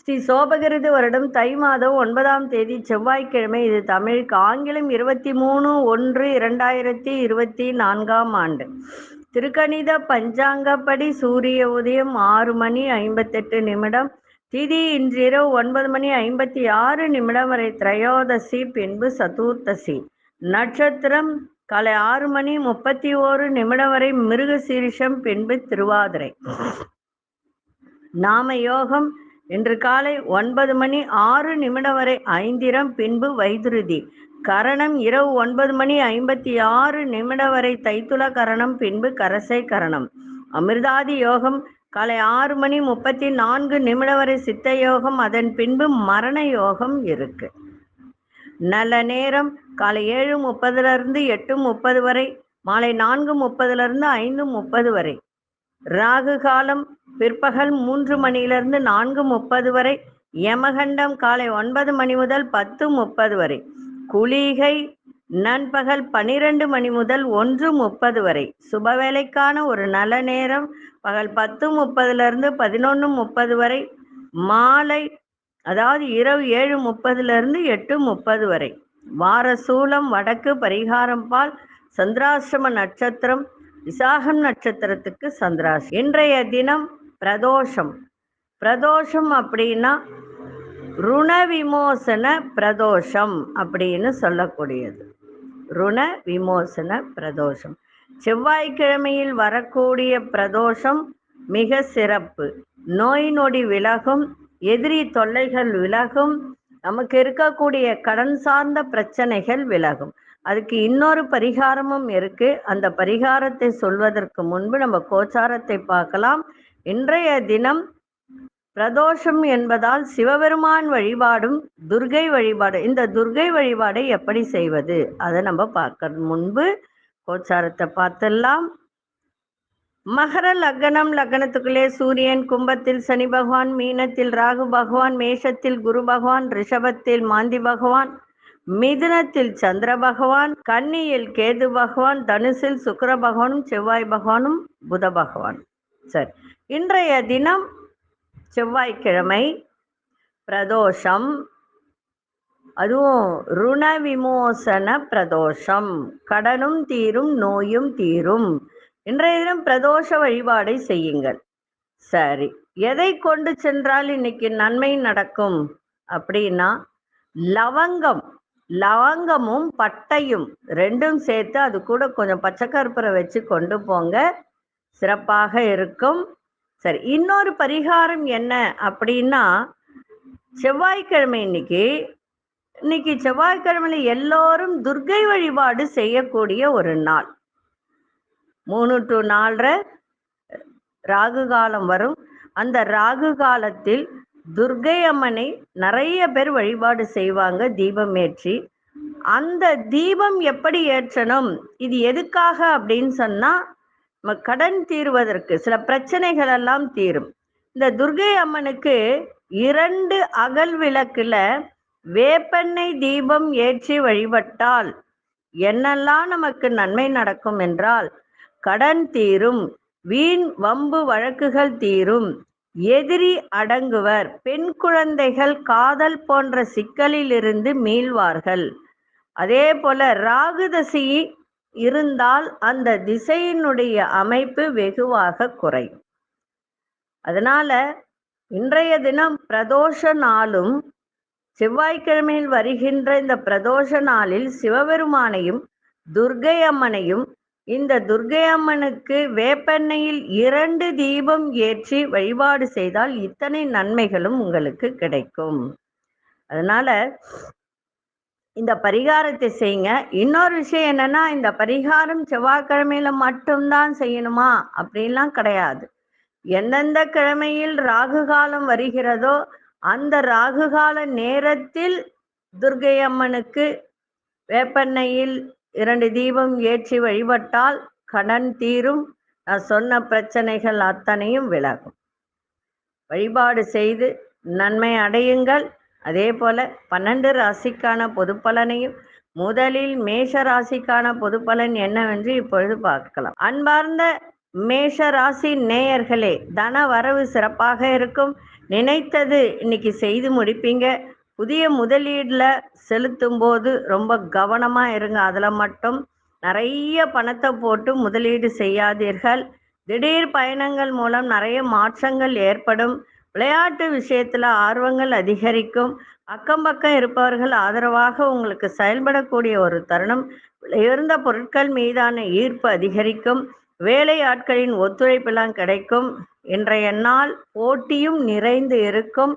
ஸ்ரீ சோபகிருது வருடம் தை மாதம் ஒன்பதாம் தேதி செவ்வாய்க்கிழமை இது தமிழுக்கு ஆங்கிலம் இருபத்தி மூணு ஒன்று இரண்டாயிரத்தி இருபத்தி நான்காம் ஆண்டு. திருக்கணித பஞ்சாங்கப்படி சூரிய உதயம் ஆறு மணி ஐம்பத்தெட்டு நிமிடம் திதி இன்றிரவு ஒன்பது மணி ஐம்பத்தி ஆறு நிமிடம் வரை திரையோதசி பின்பு சதுர்த்தசி. நட்சத்திரம் காலை ஆறு மணி முப்பத்தி ஓரு நிமிடம் வரை மிருக சீரிஷம் பின்பு திருவாதிரை. நாம யோகம் இன்று காலை ஒன்பது மணி ஆறு நிமிடம் வரை ஐந்திரம் பின்பு வைதுருதி. கரணம் இரவு ஒன்பது மணி ஐம்பத்தி ஆறு நிமிடம் வரை தைத்துல கரணம் பின்பு கரசை கரணம். அமிர்தாதி யோகம் காலை ஆறு மணி முப்பத்தி நான்கு நிமிடம் வரை சித்த யோகம் அதன் பின்பு மரண யோகம் இருக்கு. நல்ல நேரம் காலை ஏழு முப்பதுல இருந்து எட்டு முப்பது வரை மாலை நான்கு முப்பதுல இருந்து ஐந்து முப்பது வரை. ராகு காலம் பிற்பகல் மூன்று மணியிலிருந்து நான்கு முப்பது வரை யமகண்டம் காலை ஒன்பது மணி முதல் பத்து முப்பது வரை குளிகை நண்பகல் பனிரெண்டு மணி முதல் ஒன்று முப்பது வரை. சுபவேளைக்கான ஒரு நல்ல நேரம் பகல் பத்து முப்பதுலேருந்து பதினொன்று முப்பது வரை மாலை அதாவது இரவு ஏழு முப்பதுலேருந்து எட்டு முப்பது வரை. வார சூலம் வடக்கு பரிகாரம் பால் சந்திராசிரம நட்சத்திரம் விசாகம் நட்சத்திரத்துக்கு சந்திராசி. இன்றைய தினம் பிரதோஷம். பிரதோஷம் அப்படின்னா ருண விமோசன பிரதோஷம் அப்படின்னு சொல்லக்கூடியது. ருண விமோசன பிரதோஷம். செவ்வாய்க்கிழமையில் வரக்கூடிய பிரதோஷம் மிக சிறப்பு. நோய் நொடி விலகும் எதிரி தொல்லைகள் விலகும் நமக்கு இருக்கக்கூடிய கடன் சார்ந்த பிரச்சனைகள் விலகும். அதுக்கு இன்னொரு பரிகாரமும் இருக்கு. அந்த பரிகாரத்தை சொல்வதற்கு முன்பு நம்ம கோச்சாரத்தை பார்க்கலாம். இன்றைய தினம் பிரதோஷம் என்பதால் சிவபெருமான் வழிபாடும் துர்கை வழிபாடு. இந்த துர்கை வழிபாடை எப்படி செய்வது? அதை நம்ம பார்க்க முன்பு கோச்சாரத்தை பார்த்துடலாம். மகர லக்னம் லக்னத்துக்குள்ளே சூரியன் கும்பத்தில் சனி பகவான் மீனத்தில் ராகு பகவான் மேஷத்தில் குரு பகவான் ரிஷபத்தில் மாந்தி பகவான் மிதுனத்தில் சந்திர பகவான் கன்னியில் கேது பகவான் தனுசில் சுக்கர பகவானும் செவ்வாய் பகவானும் புத பகவான். சரி. இன்றைய தினம் செவ்வாய்க்கிழமை பிரதோஷம். அதுவும் ருண விமோசன பிரதோஷம். கடனும் தீரும் நோயும் தீரும். இன்றைய தினம் பிரதோஷ வழிபாடை செய்யுங்கள். சரி. எதை கொண்டு சென்றால் இன்னைக்கு நன்மை நடக்கும்? அப்படின்னா லவங்கம். லவங்கமும் பட்டையும் ரெண்டும் சேர்த்து அது கூட கொஞ்சம் பச்சைக்கற்பூரை வச்சு கொண்டு போங்க. சிறப்பாக இருக்கும். சரி இன்னொரு பரிகாரம் என்ன அப்படின்னா செவ்வாய்க்கிழமை இன்னைக்கு இன்னைக்கு செவ்வாய்க்கிழமையில எல்லோரும் துர்கை வழிபாடு செய்யக்கூடிய ஒரு நாள். மூணு டு நாலரை ராகு காலம் வரும். அந்த ராகு காலத்தில் துர்கை அம்மனை நிறைய பேர் வழிபாடு செய்வாங்க தீபம் ஏற்றி. அந்த தீபம் எப்படி ஏற்றணும்? இது எதுக்காக அப்படின்னு சொன்னா நம்ம கடன் தீர்வதற்கு சில பிரச்சனைகள் எல்லாம் தீரும். இந்த துர்கை அம்மனுக்கு இரண்டு அகல் விளக்குல வேப்பெண்ணெய் தீபம் ஏற்றி வழிபட்டால் என்னெல்லாம் நமக்கு நன்மை நடக்கும் என்றால் கடன் தீரும் வீண் வம்பு வழக்குகள் தீரும் எதிரி அடங்குவர். பெண் குழந்தைகள் காதல் போன்ற சிக்கலிலிருந்து மீள்வார்கள். அதே போல ராகுதசி இருந்தால் அந்த திசையினுடைய அமைப்பு வெகுவாக குறையும். அதனால இன்றைய தினம் பிரதோஷ நாளும் செவ்வாய்க்கிழமையில் வருகின்ற இந்த பிரதோஷ நாளில் சிவபெருமானையும் துர்கை அம்மனையும் இந்த துர்கை அம்மனுக்கு வேப்பெண்ணையில் இரண்டு தீபம் ஏற்றி வழிபாடு செய்தால் இத்தனை நன்மைகளும் உங்களுக்கு கிடைக்கும். அதனால இந்த பரிகாரத்தை செய்யுங்க. இன்னொரு விஷயம் என்னன்னா இந்த பரிகாரம் செவ்வாய்க்கிழமையில மட்டும்தான் செய்யணுமா? அப்படின்லாம் கிடையாது. எந்தெந்த கிழமையில் ராகு காலம் வருகிறதோ அந்த ராகு கால நேரத்தில் துர்கை அம்மனுக்கு வேப்பெண்ணையில் இரண்டு தீபம் ஏற்றி வழிபட்டால் கடன் தீரும். நான் சொன்ன பிரச்சனைகள் அத்தனையும் விலகும். வழிபாடு செய்து நன்மை அடையுங்கள். அதே போல பன்னெண்டு ராசிக்கான பொது பலனையும் முதலில் மேஷ ராசிக்கான பொது பலன் என்னவென்று இப்பொழுது பார்க்கலாம். அன்பார்ந்த மேஷ ராசி நேயர்களே தன வரவு சிறப்பாக இருக்கும். நினைத்தது இன்னைக்கு செய்து முடிப்பீங்க. புதிய முதலீடில் செலுத்தும் போது ரொம்ப கவனமாக இருங்க. அதில் மட்டும் நிறைய பணத்தை போட்டு முதலீடு செய்யாதீர்கள். திடீர் பயணங்கள் மூலம் நிறைய மாற்றங்கள் ஏற்படும். விளையாட்டு விஷயத்தில் ஆர்வங்கள் அதிகரிக்கும். அக்கம் பக்கம் இருப்பவர்கள் ஆதரவாக உங்களுக்கு செயல்படக்கூடிய ஒரு தருணம். உயர்ந்த பொருட்கள் மீதான ஈர்ப்பு அதிகரிக்கும். வேலை ஆட்களின் ஒத்துழைப்பெல்லாம் கிடைக்கும். இன்றைய நாள் போட்டியும் நிறைந்து இருக்கும்.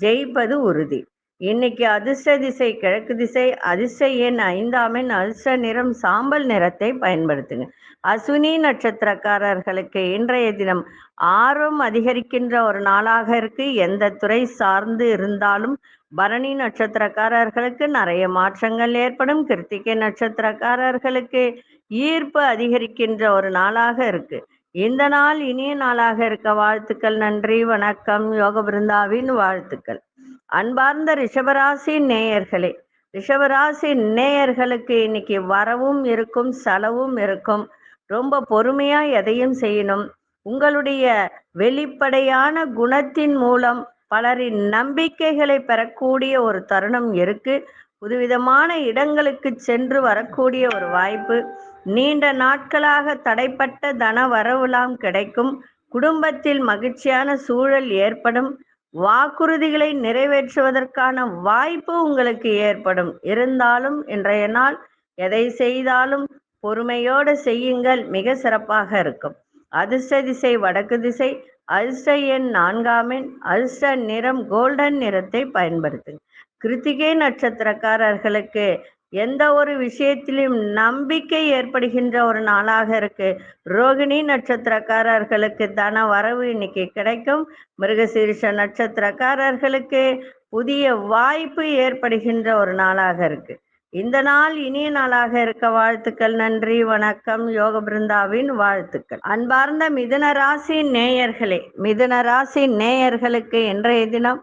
ஜெயிப்பது உறுதி. இன்னைக்கு அதிர்ஷ்ட திசை கிழக்கு திசை அதிர்ஷ்ட எண் ஐந்தாமின் அதிர்ஷ்ட நிறம் சாம்பல் நிறத்தை பயன்படுத்துங்க. அஸ்வினி நட்சத்திரக்காரர்களுக்கு இன்றைய தினம் ஆர்வம் அதிகரிக்கின்ற ஒரு நாளாக இருக்கு. எந்த துறை சார்ந்து இருந்தாலும் பரணி நட்சத்திரக்காரர்களுக்கு நிறைய மாற்றங்கள் ஏற்படும். கிருத்திகை நட்சத்திரக்காரர்களுக்கு ஈர்ப்பு அதிகரிக்கின்ற ஒரு நாளாக இருக்கு. இந்த நாள் இனிய நாளாக இருக்க வாழ்த்துக்கள். நன்றி வணக்கம். யோக பிருந்தாவின் வாழ்த்துக்கள். அன்பார்ந்த ரிஷபராசி நேயர்களே ரிஷபராசி நேயர்களுக்கு இன்னைக்கு வரவும் இருக்கும் செலவும் இருக்கும். ரொம்ப பொறுமையா எதையும் செய்யணும். உங்களுடைய வெளிப்படையான குணத்தின் மூலம் பலரின் நம்பிக்கைகளை பெறக்கூடிய ஒரு தருணம் இருக்கு. புதுவிதமான இடங்களுக்கு சென்று வரக்கூடிய ஒரு வாய்ப்பு. நீண்ட நாட்களாக தடைப்பட்ட தன வரவுலாம் கிடைக்கும். குடும்பத்தில் மகிழ்ச்சியான சூழல் ஏற்படும். வாக்குறுதிகளை நிறைவேற்றுவதற்கான வாய்ப்பு உங்களுக்கு ஏற்படும். இருந்தாலும் இன்றைய நாள் எதை செய்தாலும் பொறுமையோடு செய்யுங்கள். மிக சிறப்பாக இருக்கும். அதிர்ஷ்ட திசை வடக்கு திசை அதிர்ஷ்ட எண் நான்காம் எண் அதிர்ஷ்ட நிறம் கோல்டன் நிறத்தை பயன்படுத்துங்க கிருத்திகை நட்சத்திரக்காரர்களுக்கு எந்த ஒரு விஷயத்திலும் நம்பிக்கை ஏற்படுகின்ற ஒரு நாளாக இருக்கு. ரோகிணி நட்சத்திரக்காரர்களுக்கு தன வரவு இன்னைக்கு கிடைக்கும். மிருகசீரிஷ நட்சத்திரக்காரர்களுக்கு புதிய வாய்ப்பு ஏற்படுகின்ற ஒரு நாளாக இருக்கு. இந்த நாள் இனிய நாளாக இருக்க வாழ்த்துக்கள் நன்றி வணக்கம். யோக பிருந்தாவின் வாழ்த்துக்கள். அன்பார்ந்த மிதுன ராசி நேயர்களே மிதுன ராசி நேயர்களுக்கு இன்றைய தினம்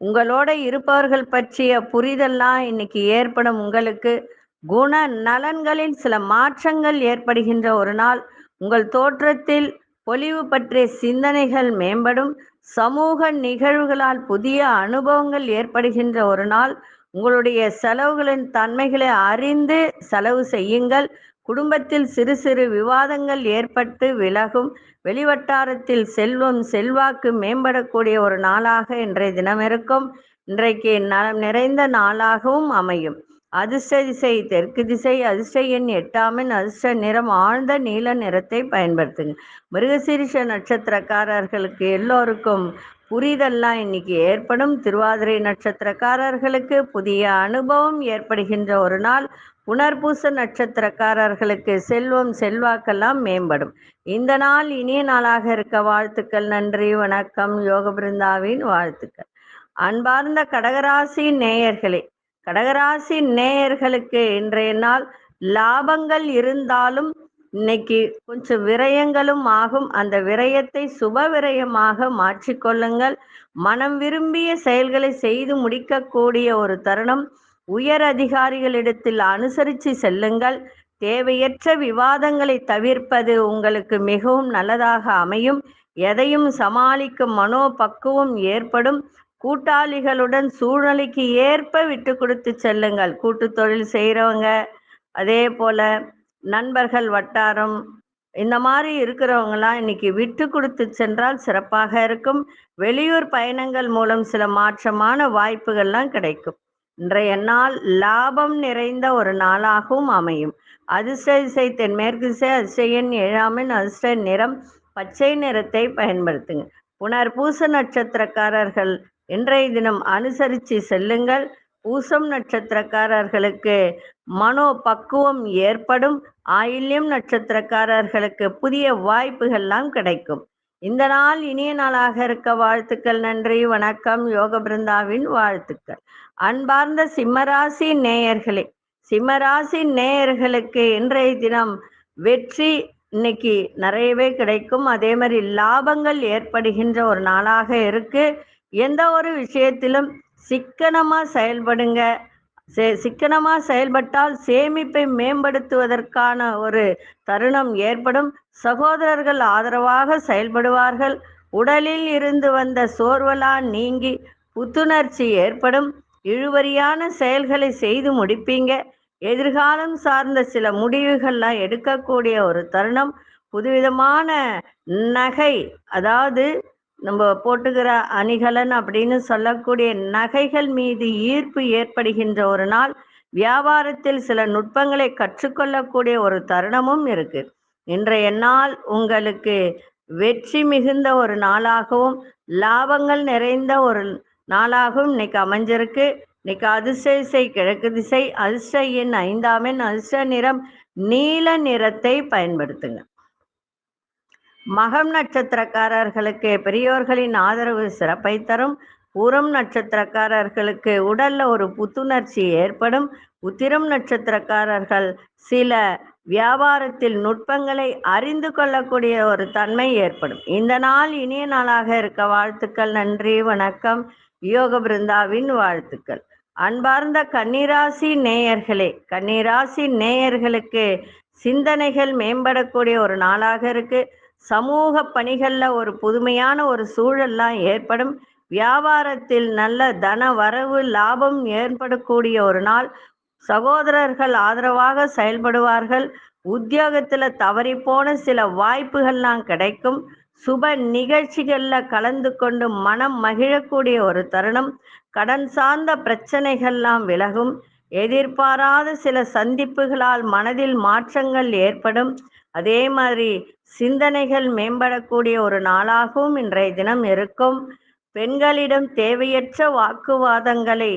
உங்களோட இருப்பவர்கள் பற்றிய புரிதல்லாம் இன்னைக்கு ஏற்படும் உங்களுக்கு. குண நலன்களில் சில மாற்றங்கள் ஏற்படுகின்ற ஒரு நாள். உங்கள் தோற்றத்தில் பொலிவு பற்றிய சிந்தனைகள் மேம்படும். சமூக நிகழ்வுகளால் புதிய அனுபவங்கள் ஏற்படுகின்ற ஒரு நாள். உங்களுடைய செலவுகளின் தன்மைகளை அறிந்து செலவு செய்யுங்கள். குடும்பத்தில் சிறு சிறு விவாதங்கள் ஏற்பட்டு விலகும். வெளிவட்டாரத்தில் செல்வம் செல்வாக்கு மேம்படக்கூடிய ஒரு நாளாக இன்றைய தினம் இருக்கும் இன்றைக்கு நலம் நிறைந்த நாளாகவும் அமையும். அதிர்ஷ்ட திசை தெற்கு திசை அதிர்ஷ்ட எண் எட்டாமின் அதிர்ஷ்ட நிறம் ஆழ்ந்த நீல நிறத்தை பயன்படுத்துங்க. மிருகசீரிஷ நட்சத்திரக்காரர்களுக்கு எல்லோருக்கும் புரிதல்லாம் இன்னைக்கு ஏற்படும். திருவாதிரை நட்சத்திரக்காரர்களுக்கு புதிய அனுபவம் ஏற்படுகின்ற ஒரு நாள். புனர்பூச நட்சத்திரக்காரர்களுக்கு செல்வம் செல்வாக்கெல்லாம் மேம்படும். இந்த நாள் இனிய நாளாக இருக்க வாழ்த்துக்கள் நன்றி வணக்கம் யோக பிருந்தாவின் வாழ்த்துக்கள். அன்பார்ந்த கடகராசி நேயர்களே கடகராசி நேயர்களுக்கு இன்றைய நாள் லாபங்கள் இருந்தாலும் இன்னைக்கு கொஞ்சம் விரயங்களும் ஆகும். அந்த விரயத்தை சுப விரயமாக மாற்றிக்கொள்ளுங்கள் மனம் விரும்பிய செயல்களை செய்து முடிக்கக்கூடிய ஒரு தருணம். உயர் அதிகாரிகளிடத்தில் அனுசரித்து செல்லுங்கள். தேவையற்ற விவாதங்களை தவிர்ப்பது உங்களுக்கு மிகவும் நல்லதாக அமையும். எதையும் சமாளிக்கும் மனோபக்குவம் ஏற்படும். கூட்டாளிகளுடன் சூழ்நிலைக்கு ஏற்ப விட்டு கொடுத்து செல்லுங்கள். கூட்டு தொழில் செய்கிறவங்க அதே போல நண்பர்கள் வட்டாரம் இந்த மாதிரி இருக்கிறவங்களாம் இன்னைக்கு விட்டு கொடுத்து சென்றால் சிறப்பாக இருக்கும். வெளியூர் பயணங்கள் மூலம் சில மாற்றமான வாய்ப்புகள்லாம் கிடைக்கும். இன்றைய நாள் லாபம் நிறைந்த ஒரு நாளாகவும் அமையும். அதிர்ஷ்ட திசை தென்மேற்கு திசை அதிர்ஷ்ட ஏழாமின் அதிர்ஷ்ட நிறம் பச்சை நிறத்தை பயன்படுத்துங்க. புனர் பூச நட்சத்திரக்காரர்கள் இன்றைய தினம் அனுசரித்து செல்லுங்கள். பூசம் நட்சத்திரக்காரர்களுக்கு மனோ பக்குவம் ஏற்படும் ஆயில்யம் நட்சத்திரக்காரர்களுக்கு புதிய வாய்ப்புகள்லாம் கிடைக்கும். இந்த நாள் இனிய நாளாக இருக்க வாழ்த்துக்கள் நன்றி வணக்கம். யோக பிருந்தாவின் வாழ்த்துக்கள். அன்பார்ந்த சிம்மராசி நேயர்களே சிம்மராசி நேயர்களுக்கு இன்றைய தினம் வெற்றி இன்னைக்கு நிறையவே கிடைக்கும். அதே மாதிரி லாபங்கள் ஏற்படுகின்ற ஒரு நாளாக இருக்கு. எந்த ஒரு விஷயத்திலும் சிக்கனமா செயல்படுங்க. சே- சிக்கனமாக செயல்பட்டால் சேமிப்பை மேம்படுத்துவதற்கான ஒரு தருணம் ஏற்படும். சகோதரர்கள் ஆதரவாக செயல்படுவார்கள். உடலில் இருந்து வந்த சோர்வெல்லாம் நீங்கி புத்துணர்ச்சி ஏற்படும். இழுவரியான செயல்களை செய்து முடிப்பீங்க. எதிர்காலம் சார்ந்த சில முடிவுகள்லாம் எடுக்கக்கூடிய ஒரு தருணம். புதுவிதமான நகை அதாவது நம்ம போட்டுக்கிற அணிகலன் அப்படின்னு சொல்லக்கூடிய நகைகள் மீது ஈர்ப்பு ஏற்படுகின்ற ஒரு நாள் வியாபாரத்தில் சில நுட்பங்களை கற்றுக்கொள்ளக்கூடிய ஒரு தருணமும் இருக்கு. இன்றைய நாள் உங்களுக்கு வெற்றி மிகுந்த ஒரு நாளாகவும் லாபங்கள் நிறைந்த ஒரு நாளாகவும் இன்னைக்கு அமைஞ்சிருக்கு. இன்னைக்கு அதிர்ஷ்ட இசை கிழக்கு திசை அதிர்ஷ்ட எண் ஐந்தாம் எண் அதிர்ஷ்ட நிறம் நீல நிறத்தை பயன்படுத்துங்க. மகம் நட்சத்திரக்காரர்களுக்கு பெரியோர்களின் ஆதரவு சிறப்பை தரும். பூரம் நட்சத்திரக்காரர்களுக்கு உடல்ல ஒரு புத்துணர்ச்சி ஏற்படும். உத்திரம் நட்சத்திரக்காரர்கள் சில வியாபாரத்தில் நுட்பங்களை அறிந்து கொள்ளக்கூடிய ஒரு தன்மை ஏற்படும். இந்த நாள் இனிய நாளாக இருக்க வாழ்த்துக்கள் நன்றி வணக்கம். யோக பிருந்தாவின் வாழ்த்துக்கள். அன்பார்ந்த கன்னிராசி நேயர்களே கன்னிராசி நேயர்களுக்கு சிந்தனைகள் மேம்படக்கூடிய ஒரு நாளாக இருக்குது சமூக பணிகளில் ஒரு புதுமையான ஒரு சூழல்லாம் ஏற்படும். வியாபாரத்தில் நல்ல தன வரவு லாபம் ஏற்படக்கூடிய ஒரு நாள். சகோதரர்கள் ஆதரவாக செயல்படுவார்கள். உத்தியோகத்தில் தவறி போன சில வாய்ப்புகள்லாம் கிடைக்கும். சுப நிகழ்ச்சிகளில் கலந்து கொண்டு மனம் மகிழக்கூடிய ஒரு தருணம். கடன் சார்ந்த பிரச்சனைகள்லாம் விலகும். எதிர்பாராத சில சந்திப்புகளால் மனதில் மாற்றங்கள் ஏற்படும். அதே மாதிரி சிந்தனைகள் மேம்படக்கூடிய ஒரு நாளாகவும் இன்றைய தினம் இருக்கும். பெண்களிடம் தேவையற்ற வாக்குவாதங்களை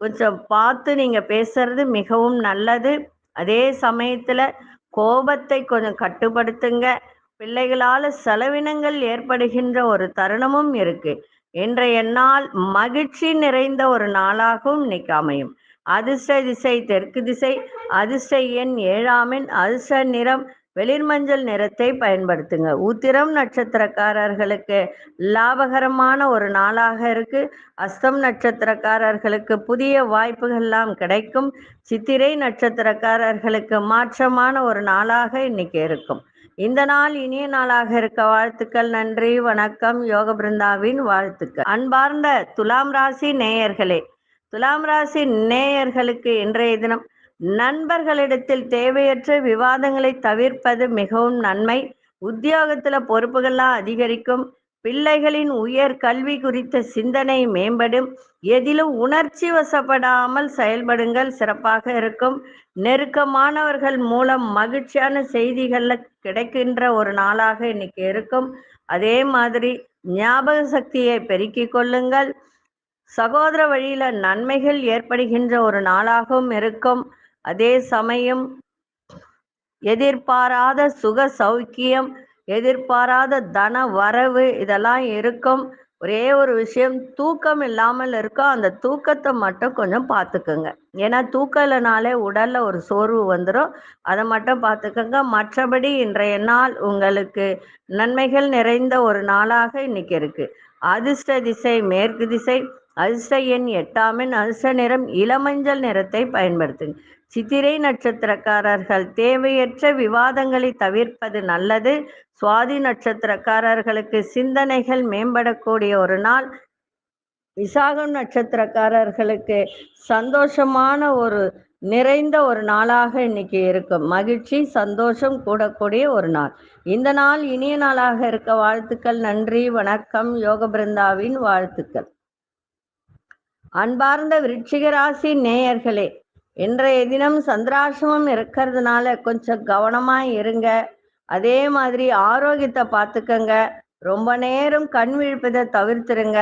கொஞ்சம் பார்த்து நீங்க பேசுறது மிகவும் நல்லது. அதே சமயத்துல கோபத்தை கொஞ்சம் கட்டுப்படுத்துங்க. பிள்ளைகளால செலவினங்கள் ஏற்படுகின்ற ஒரு தருணமும் இருக்கு. இன்றைய நாள் மகிழ்ச்சி நிறைந்த ஒரு நாளாகவும் இன்னைக்கு அமையும். அதிர்ஷ்ட திசை தெற்கு திசை அதிர்ஷ்ட எண் ஏழாமின் அதிர்ஷ்ட நிறம் வெளிர் மஞ்சள் நிறத்தை பயன்படுத்துங்க. உத்திரம் நட்சத்திரக்காரர்களுக்கு லாபகரமான ஒரு நாளாக இருக்கு. அஸ்தம் நட்சத்திரக்காரர்களுக்கு புதிய வாய்ப்புகள்லாம் கிடைக்கும். சித்திரை நட்சத்திரக்காரர்களுக்கு மாற்றமான ஒரு நாளாக இன்னைக்கு இருக்கும். இந்த நாள் இனிய நாளாக இருக்க வாழ்த்துக்கள் நன்றி வணக்கம். யோக பிருந்தாவின் வாழ்த்துக்கள். அன்பார்ந்த துலாம் ராசி நேயர்களே துலாம் ராசி நேயர்களுக்கு இன்றைய தினம் நண்பர்களிடத்தில் தேவையற்ற விவாதங்களை தவிர்ப்பது மிகவும் நன்மை. உத்தியோகத்தில் பொறுப்புகள்லாம் அதிகரிக்கும். பிள்ளைகளின் உயர் கல்வி குறித்த சிந்தனை மேம்படும். எதிலும் உணர்ச்சி வசப்படாமல் செயல்படுங்கள் சிறப்பாக இருக்கும். நெருக்கமானவர்கள் மூலம் மகிழ்ச்சியான செய்திகளில் கிடைக்கின்ற ஒரு நாளாக இன்னைக்கு இருக்கும். அதே மாதிரி ஞாபக சக்தியை பெருக்கிக் கொள்ளுங்கள். சகோதர வழியில நன்மைகள் ஏற்படுகின்ற ஒரு நாளாகவும் இருக்கும். அதே சமயம் எதிர்பாராத சுக சௌக்கியம் எதிர்பாராத தன வரவு இதெல்லாம் இருக்கும். ஒரே ஒரு விஷயம் தூக்கம் இல்லாமல் இருக்கும் அந்த தூக்கத்தை மட்டும் கொஞ்சம் பார்த்துக்குங்க. ஏன்னா தூக்கம் இல்லைனாலே உடல்ல ஒரு சோர்வு வந்துடும் அதை மட்டும் பார்த்துக்கோங்க. மற்றபடி இன்றைய நாள் உங்களுக்கு நன்மைகள் நிறைந்த ஒரு நாளாக இன்னைக்கு இருக்கு. அதிர்ஷ்ட திசை மேற்கு திசை அதிர்ஷ்ட எண் எட்டாமின் அதிர்ஷ்ட நிறம் இளமஞ்சள் நிறத்தை பயன்படுத்துங்க. சித்திரை நட்சத்திரக்காரர்கள் தேவையற்ற விவாதங்களை தவிர்ப்பது நல்லது. சுவாதி நட்சத்திரக்காரர்களுக்கு சிந்தனைகள் மேம்படக்கூடிய ஒரு நாள். விசாகம் நட்சத்திரக்காரர்களுக்கு சந்தோஷமான ஒரு நிறைந்த ஒரு நாளாக இன்னைக்கு இருக்கும். மகிழ்ச்சி சந்தோஷம் கூடக்கூடிய ஒரு நாள். இந்த நாள் இனிய நாளாக இருக்க வாழ்த்துக்கள் நன்றி வணக்கம். யோக பிருந்தாவின் வாழ்த்துக்கள். அன்பார்ந்த விருட்சிகராசி நேயர்களே இன்றைய தினம் சந்திராசிரமம் இருக்கிறதுனால கொஞ்சம் கவனமா இருங்க. அதே மாதிரி ஆரோக்கியத்தை பார்த்துக்கங்க. ரொம்ப நேரம் கண் விழிப்பதை தவிர்த்துருங்க.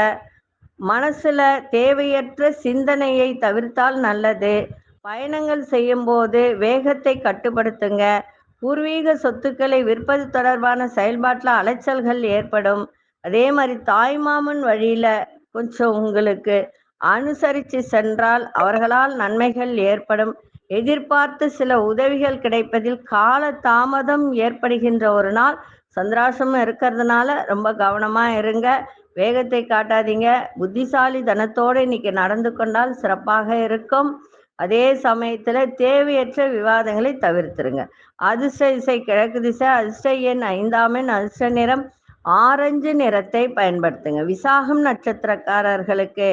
மனசுல தேவையற்ற சிந்தனையை தவிர்த்தால் நல்லது. பயணங்கள் செய்யும்போது வேகத்தை கட்டுப்படுத்துங்க. பூர்வீக சொத்துக்களை விற்பது தொடர்பான செயல்பாட்டில் அலைச்சல்கள் ஏற்படும். அதே மாதிரி தாய்மாமன் வழியில கொஞ்சம் உங்களுக்கு அனுசரித்து சென்றால் அவர்களால் நன்மைகள் ஏற்படும். எதிர்பார்த்து சில உதவிகள் கிடைப்பதில் கால தாமதம் ஏற்படுகின்ற ஒரு நாள். சந்திராசம் இருக்கிறதுனால ரொம்ப கவனமா இருங்க. வேகத்தை காட்டாதீங்க. புத்திசாலி தனத்தோடு இன்னைக்கு நடந்து கொண்டால் சிறப்பாக இருக்கும். அதே சமயத்துல தேவையற்ற விவாதங்களை தவிர்த்துருங்க. அதிர்ஷ்ட இசை கிழக்கு திசை அதிர்ஷ்ட எண் ஐந்தாம் எண் அதிர்ஷ்ட நிறம் ஆரஞ்சு நிறத்தை பயன்படுத்துங்க. விசாகம் நட்சத்திரக்காரர்களுக்கு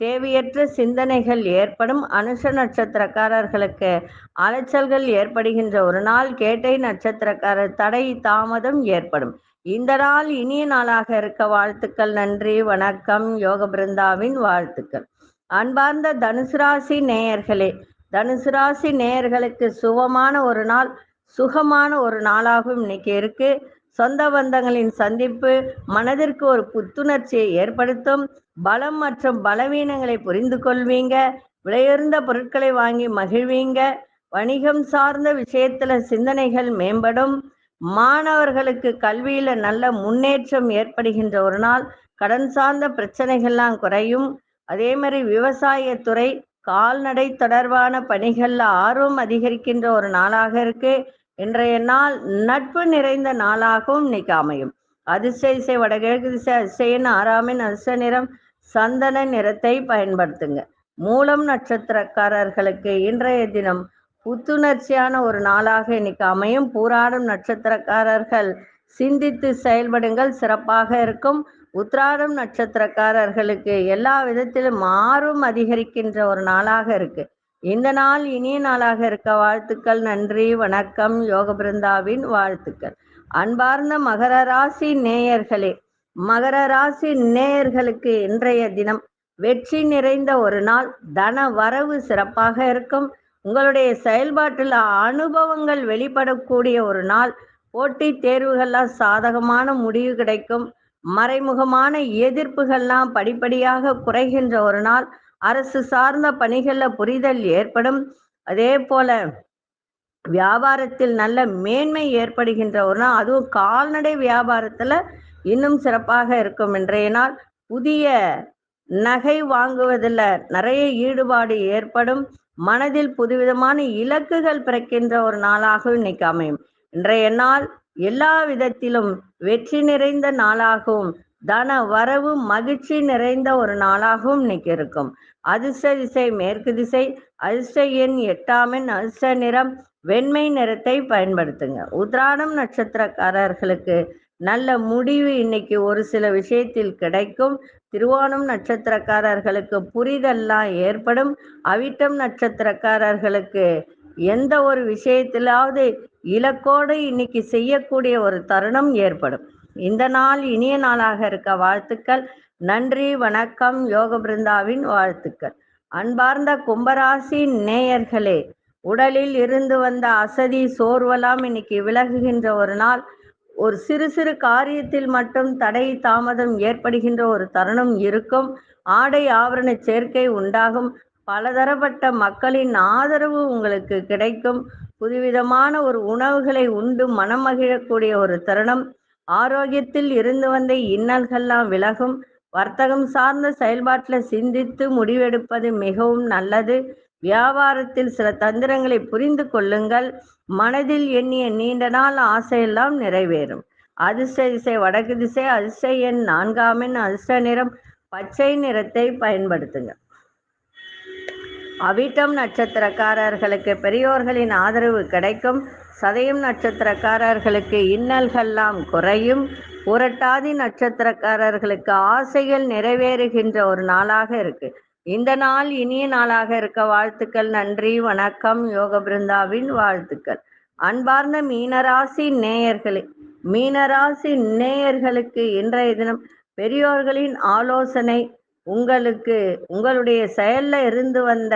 தேவையற்ற சிந்தனைகள் ஏற்படும் அனுஷ நட்சத்திரக்காரர்களுக்கு அலைச்சல்கள் ஏற்படுகின்ற ஒரு நாள் கேட்டை நட்சத்திரக்காரர் தடை தாமதம் ஏற்படும். இந்த நாள் இனிய நாளாக இருக்க வாழ்த்துக்கள் நன்றி வணக்கம் யோக பிருந்தாவின் வாழ்த்துக்கள். அன்பார்ந்த தனுசு ராசி நேயர்களே தனுசு ராசி நேயர்களுக்கு சுகமான ஒரு நாள் சுகமான ஒரு நாளாகவும் இன்னைக்கு இருக்கு. சொந்த பந்தங்களின் சந்திப்பு மனதிற்கு ஒரு புத்துணர்ச்சியை ஏற்படுத்தும். பலம் மற்றும் பலவீனங்களை புரிந்து கொள்வீங்க. விலையுயர்ந்த பொருட்களை வாங்கி மகிழ்வீங்க. வணிகம் சார்ந்த விஷயத்துல சிந்தனைகள் மேம்படும். மாணவர்களுக்கு கல்வியில நல்ல முன்னேற்றம் ஏற்படுகின்ற ஒரு நாள். கடன் சார்ந்த பிரச்சனைகள்லாம் குறையும். அதே மாதிரி விவசாயத்துறை கால்நடை தொடர்பான பணிகள்ல ஆர்வம் அதிகரிக்கின்ற ஒரு நாளாக இருக்கு. இன்றைய நாள் நட்பு நிறைந்த நாளாகவும் இன்னைக்கு அமையும். அதிர்ஷ்ட இசை வடகிழக்கு திசை அதிசயன் ஆறாமின் அதிர்ஷ்ட நிறம். சந்தன நிறத்தை பயன்படுத்துங்க. மூலம் நட்சத்திரக்காரர்களுக்கு இன்றைய தினம் புத்துணர்ச்சியான ஒரு நாளாக இன்னைக்கு அமையும். பூராடும் நட்சத்திரக்காரர்கள் சிந்தித்து செயல்படுங்கள். சிறப்பாக இருக்கும். உத்ராடம் நட்சத்திரக்காரர்களுக்கு எல்லா விதத்திலும் மாறும் அதிகரிக்கின்ற ஒரு நாளாக இருக்கு. இந்த நாள் இனிய நாளாக இருக்க வாழ்த்துக்கள். நன்றி வணக்கம். யோக பிருந்தாவின் வாழ்த்துக்கள். அன்பார்ந்த மகர ராசி நேயர்களே மகர ராசி நேயர்களுக்கு இன்றைய தினம் வெற்றி நிறைந்த ஒரு நாள் தன வரவு சிறப்பாக இருக்கும். உங்களுடைய செயல்பாட்டில் அனுபவங்கள் வெளிப்படக்கூடிய ஒரு நாள். போட்டி தேர்வுகள்லாம் சாதகமான முடிவு கிடைக்கும். மறைமுகமான எதிர்ப்புகள்லாம் படிப்படியாக குறைகின்ற ஒரு நாள். அரசு சார்ந்த பணிகளில் புரிதல் ஏற்படும். அதே போல வியாபாரத்தில் நல்ல மேன்மை ஏற்படுகின்ற ஒரு நாள். அதுவும் கால்நடை வியாபாரத்தில் இன்னும் சிறப்பாக இருக்கும் இன்றைய நாள் புதிய நகை வாங்குவதில் நிறைய ஈடுபாடு ஏற்படும். மனதில் புதுவிதமான இலக்குகள் பிறக்கின்ற ஒரு நாளாகவும் இன்னைக்கு அமையும். இன்றைய நாள் எல்லா விதத்திலும் வெற்றி நிறைந்த நாளாகவும் தன வரவு மகிழ்ச்சி நிறைந்த ஒரு நாளாகவும் இன்னைக்கு இருக்கும். அதிர்ஷ்ட திசை மேற்கு திசை அதிர்ஷ்ட எண் எட்டாமின் அதிர்ஷ்ட நிறம் வெண்மை நிறத்தை பயன்படுத்துங்க. உத்ராடம் நட்சத்திரக்காரர்களுக்கு நல்ல முடிவு இன்னைக்கு ஒரு சில விஷயத்தில் கிடைக்கும். திருவோணம் நட்சத்திரக்காரர்களுக்கு புரிதெல்லாம் ஏற்படும். அவிட்டம் நட்சத்திரக்காரர்களுக்கு எந்த ஒரு விஷயத்திலாவது இலக்கோடு இன்னைக்கு செய்யக்கூடிய ஒரு தருணம் ஏற்படும். இந்த நாள் இனிய நாளாக இருக்க வாழ்த்துக்கள். நன்றி வணக்கம். யோக பிருந்தாவின் வாழ்த்துக்கள். அன்பார்ந்த கும்பராசி நேயர்களே உடலில் இருந்து வந்த அசதி சோர்வெல்லாம் இன்னைக்கு விலகுகின்ற ஒரு நாள். ஒரு சிறு சிறு காரியத்தில் மட்டும் தடை தாமதம் ஏற்படுகின்ற ஒரு தருணம் இருக்கும். ஆடை ஆவரண சேர்க்கை உண்டாகும். பலதரப்பட்ட மக்களின் ஆதரவு உங்களுக்கு கிடைக்கும். புதுவிதமான ஒரு உணவுகளை உண்டு மனம் மகிழக்கூடிய ஒரு தருணம். ஆரோக்கியத்தில் இருந்து வந்த இன்னல்கள்லாம் விலகும். வர்த்தகம் சார்ந்த செயல்பாட்டில் சிந்தித்து முடிவெடுப்பது மிகவும் நல்லது. வியாபாரத்தில் சில தந்திரங்களை புரிந்து கொள்ளுங்கள். மனதில் எண்ணிய நீண்ட நாள் ஆசையெல்லாம் நிறைவேறும். அதிர்ஷ்ட திசை வடக்கு திசை அதிர்ஷ்ட எண் நான்காமின் அதிர்ஷ்ட நிறம் பச்சை நிறத்தை பயன்படுத்துங்க. அவிட்டம் நட்சத்திரக்காரர்களுக்கு பெரியோர்களின் ஆதரவு கிடைக்கும். சதயம் நட்சத்திரக்காரர்களுக்கு இன்னல்கள்லாம் குறையும். புரட்டாதி நட்சத்திரக்காரர்களுக்கு ஆசைகள் நிறைவேறுகின்ற ஒரு நாளாக இருக்குது இந்த நாள் இனிய நாளாக இருக்க வாழ்த்துக்கள் நன்றி வணக்கம் யோக பிருந்தாவின் வாழ்த்துக்கள். அன்பார்ந்த மீனராசி நேயர்களே மீனராசி நேயர்களுக்கு இன்றைய தினம் பெரியோர்களின் ஆலோசனை உங்களுக்கு உங்களுடைய செயல்ல இருந்து வந்த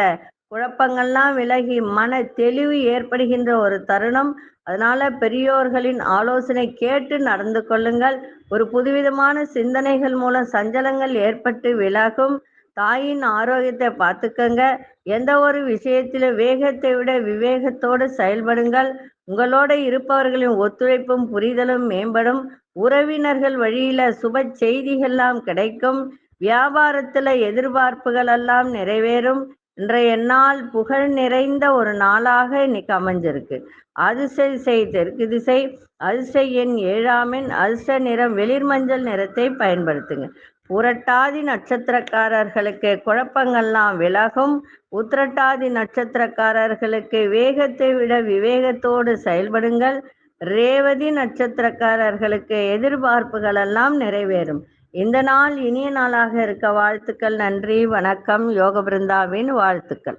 குழப்பங்கள்லாம் விலகி மன தெளிவு ஏற்படுகின்ற ஒரு தருணம். அதனால பெரியோர்களின் ஆலோசனை கேட்டு நடந்து கொள்ளுங்கள். ஒரு புதுவிதமான சிந்தனைகள் மூலம் சஞ்சலங்கள் ஏற்பட்டு விலகும். தாயின் ஆரோக்கியத்தை பார்த்துக்கங்க. எந்த ஒரு விஷயத்தில வேகத்தை விட விவேகத்தோடு செயல்படுங்கள். உங்களோட இருப்பவர்களின் ஒத்துழைப்பும் புரிதலும் மேம்படும். உறவினர்கள் வழியில சுப செய்திகள்லாம் கிடைக்கும். வியாபாரத்துல எதிர்பார்ப்புகள் எல்லாம் நிறைவேறும். இன்றைய நாள் புகழ் நிறைந்த ஒரு நாளாக இன்னைக்கு அமைஞ்சிருக்கு. அதிசய செய் தெற்கு திசை அதிசய எண் ஏழாமின் எண் அதிர்ஷ்ட நிறம் வெளிர் மஞ்சள் நிறத்தை பயன்படுத்துங்க. புரட்டாதி நட்சத்திரக்காரர்களுக்கு குழப்பங்கள்லாம் விலகும். உத்திரட்டாதி நட்சத்திரக்காரர்களுக்கு வேகத்தை விட விவேகத்தோடு செயல்படுங்கள். ரேவதி நட்சத்திரக்காரர்களுக்கு எதிர்பார்ப்புகள் எல்லாம் நிறைவேறும். இந்த நாள் இனிய நாளாக இருக்க வாழ்த்துக்கள். நன்றி. வணக்கம். யோக பிருந்தாவின் வாழ்த்துக்கள்.